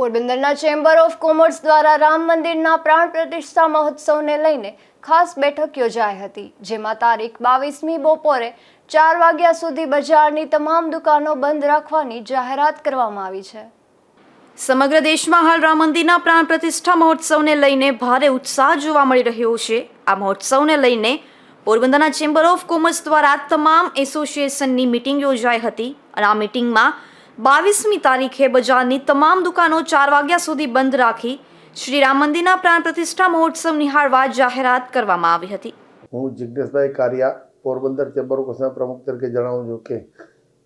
પોરબંદરના chamber of commerce દ્વારા રામ મંદિરના પ્રાણ પ્રતિષ્ઠા મહોત્સવને લઈને ખાસ બેઠક યોજાઈ હતી, જેમાં તારીખ બાવીસમી બપોરે ચાર વાગ્યા સુધી બજારની તમામ દુકાનો બંધ રાખવાની જાહેરાત કરવામાં આવી છે. સમગ્ર દેશમાં હાલ રામ મંદિરના પ્રાણ પ્રતિષ્ઠા મહોત્સવને લઈને ભારે ઉત્સાહ જોવા મળી રહ્યો છે. આ મહોત્સવને લઈને પોરબંદરના ચેમ્બર ઓફ કોમર્સ દ્વારા તમામ એસોસિએશનની મિટિંગ યોજાઈ હતી અને આ મિટિંગમાં બાવીસમી તારીખે બજારની તમામ દુકાનો ચાર વાગ્યા સુધી બંધ રાખી શ્રી રામ મંદિરના પ્રાણ પ્રતિષ્ઠા મહોત્સવ નિહાળવા જાહેરાત કરવામાં આવી હતી. હું જિજ્ઞેશભાઈ કારિયા, પોરબંદર ચેમ્બર ઓફ પ્રમુખ તરીકે જણાવું છું કે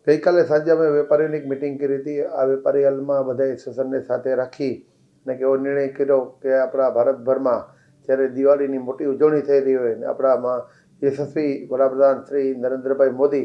ગઈકાલે સાંજે અમે વેપારીઓની એક મિટિંગ કરી હતી. આ વેપારી હાલમાં બધા એસોસિએશનને સાથે રાખી અને એવો નિર્ણય કર્યો કે આપણા ભારતભરમાં જ્યારે દિવાળીની મોટી ઉજવણી થઈ રહી હોય ને આપણામાં યશસ્વી વડાપ્રધાન શ્રી નરેન્દ્રભાઈ મોદી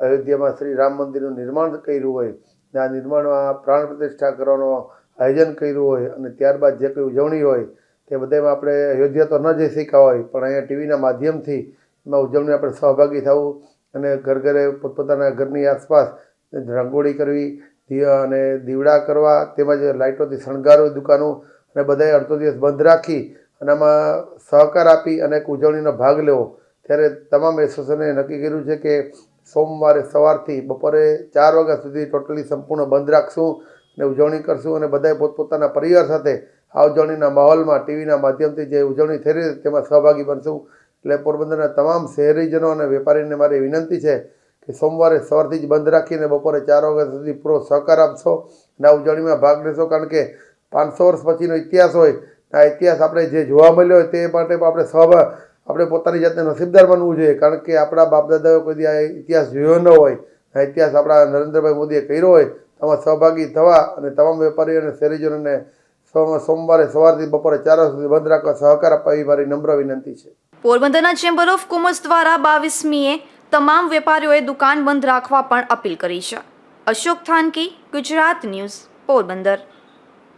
અયોધ્યામાં શ્રી રામ મંદિરનું નિર્માણ કર્યું હોય ને નિર્માણમાં પ્રાણ પ્રતિષ્ઠા કરવાનો આયોજન કર્યું હોય અને ત્યારબાદ જે કંઈ ઉજવણી હોય તે બધામાં આપણે અયોધ્યા તો ન જઈ શક્યા હોય, પણ અહીંયા ટીવીના માધ્યમથી એમાં ઉજવણી આપણે સહભાગી થવું અને ઘર ઘરે પોતપોતાના ઘરની આસપાસ રંગોળી કરવી અને દીવડા કરવા, તેમજ લાઇટોથી શણગારવી દુકાનો અને બધાએ અડધો દિવસ બંધ રાખી અને આમાં સહકાર આપી અને એક ઉજવણીનો ભાગ લેવો. ત્યારે તમામ એસોસિએશને નક્કી કર્યું છે કે સોમવારે સવારથી બપોરે ચાર વાગ્યા સુધી ટોટલી સંપૂર્ણ બંધ રાખશું અને ઉજવણી કરશું અને બધાએ પોતપોતાના પરિવાર સાથે આ ઉજવણીના માહોલમાં, ટીવીના માધ્યમથી જે ઉજવણી થઈ રહી તેમાં સહભાગી બનશું. એટલે પોરબંદરના તમામ શહેરીજનો અને વેપારીને મારી વિનંતી છે કે સોમવારે સવારથી જ બંધ રાખીને બપોરે ચાર વાગ્યા સુધી પૂરો સહકાર આપશો અને આ ઉજવણીમાં ભાગ લેશો. કારણ કે પાંચસો વર્ષ પછીનો ઇતિહાસ હોય, આ ઇતિહાસ આપણે જે જોવા મળ્યો હોય તે માટે પણ આપણે સહભાગ આપણે પોતાની જાતને નસીબદાર બનવું જોઈએ, કારણ કે આપણા બાપદાદાઓ કોઈ આ ઇતિહાસ જોયો ન હોય, આ ઇતિહાસ આપણા નરેન્દ્રભાઈ મોદીએ કર્યો હોય તેમાં સહભાગી થવા અને તમામ વેપારીઓ અને શહેરીજનોને સોમવારે સવારથી બપોરે ચાર સુધી બંધ રાખવા સહકાર આપવા એવી મારી નમ્ર વિનંતી છે. પોરબંદરના ચેમ્બર ઓફ કોમર્સ દ્વારા બાવીસમીએ તમામ વેપારીઓએ દુકાન બંધ રાખવા પણ અપીલ કરી છે. અશોક થાનકી, ગુજરાત ન્યૂઝ, પોરબંદર.